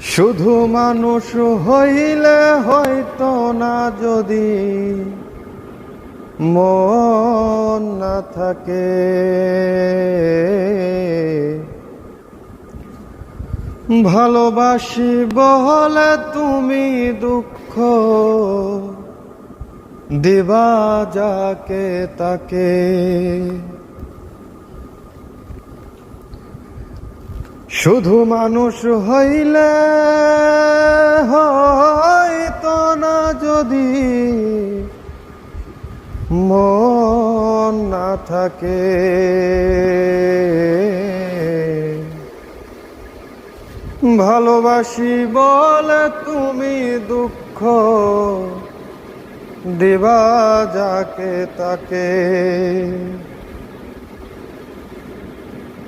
শুধু মানুষ হইলে হয়তো না যদি মন না থাকে। ভালোবাসি বহলে তুমি দুঃখ, দিবা যাকে তাকে। শুধু মানুষ হইলে হয়তো না যদি মন না থাকে। ভালোবাসি বলে তুমি দুঃখ, দিবা যাকে তাকে।